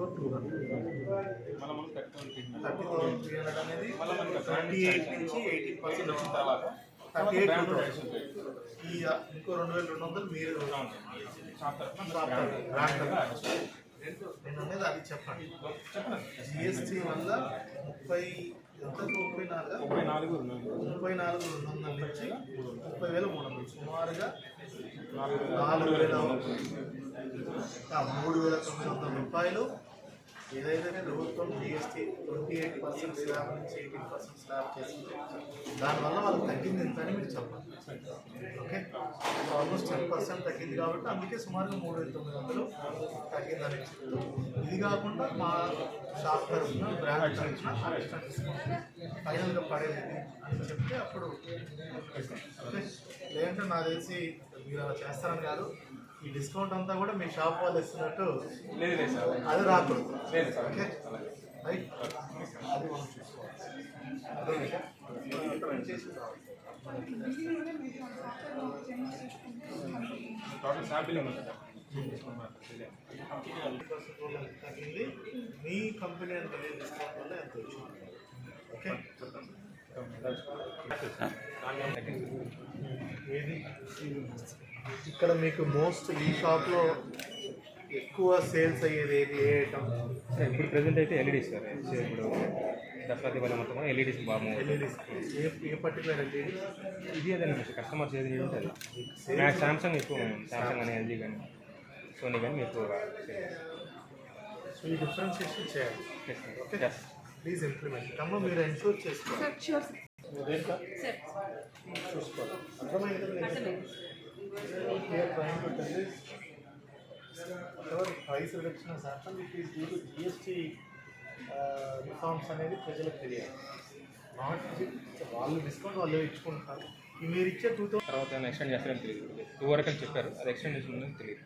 Four two twenty eight నుంచి eighteen percent వచ్చిన తర్వాత థర్టీ ఎయిట్ టూ థౌసండ్ ఈ ఇంకో రెండు వేల రెండు వందలు మీరు. నేను అనేది అది చెప్పండి. జిఎస్టీ వల్ల ముప్పై ముప్పై నాలుగు? ముప్పై నాలుగు రెండు వందల. నుంచి ముప్పై వేల మూడు వందలు. సుమారుగా నాలుగు వేల మూడు వేల తొమ్మిది వందల రూపాయలు ఏదైతే ప్రభుత్వం GST twenty eight percent slab నుంచి ఎయిటీన్ పర్సెంట్ స్లాబ్ చేసింది దానివల్ల వాళ్ళకి తగ్గింది ఎంత అని మీరు చెప్పాలి ఆల్మోస్ట్ టెన్ పర్సెంట్ తగ్గింది కాబట్టి అందుకే సుమారుగా మూడు వేల తొమ్మిది వందలు తగ్గిందని ఇది కాకుండా మా షాప్ తరఫున బ్రాండ్ తరఫున ఫైనల్గా పడేది అని చెప్తే అప్పుడు ఓకే. లేదంటే నాకు తెలిసి మీరు అలా చేస్తారని కాదు. ఈ డిస్కౌంట్ అంతా కూడా మీ షాప్ వాళ్ళు ఇస్తున్నట్టు లేదు లేదు సార్. అది రాకూడదు. లేదు సార్. ఓకే. తగ్గింది మీ కంపెనీ అంత డిస్కౌంట్ వల్ల ఎంత వచ్చింది ఓకే ఏది ఇక్కడ మీకు మోస్ట్ ఈ షాప్లో ఎక్కువ సేల్స్ అయ్యేది ఏది? ఏ ఐటమ్ ఇప్పుడు ప్రజెంట్ అయితే ఎల్ఈడీస్ సార్ ఇప్పుడు దసరా దివాళీ మొత్తం ఎల్ఈడీస్ బాగా ఏ పర్టికులర్ ఎల్ఈడి ఇది అదే కస్టమర్స్ ఏది ఉంటుంది నాకు సామ్సంగ్ ఎక్కువ సామ్సంగ్ కానీ ఎల్జీ కానీ సోనీ కానీ ఎక్కువగా సో ఈ డిఫరెన్షియేషన్ చేయాలి ఓకే. ప్లీజ్ ఇంప్లిమెంట్ కమ్మ మీరు ఎన్షూర్ చేసుకోవాలి సార్ సార్ చూసుకోవాలి అర్థమైంది? Price reduction happen it is due to GST reforms అనేది ప్రజలకు తెలియాలి నాట్ వాళ్ళు డిస్కౌంట్ వాళ్ళు ఇచ్చుకుంటారు మీరు ఇచ్చే టూ థౌసండ్ తర్వాత ఎక్స్టెండ్ చేస్తారని తెలియదు టూ వరకు అని చెప్పారు అది ఎక్స్టెండ్ చేసిందని తెలియదు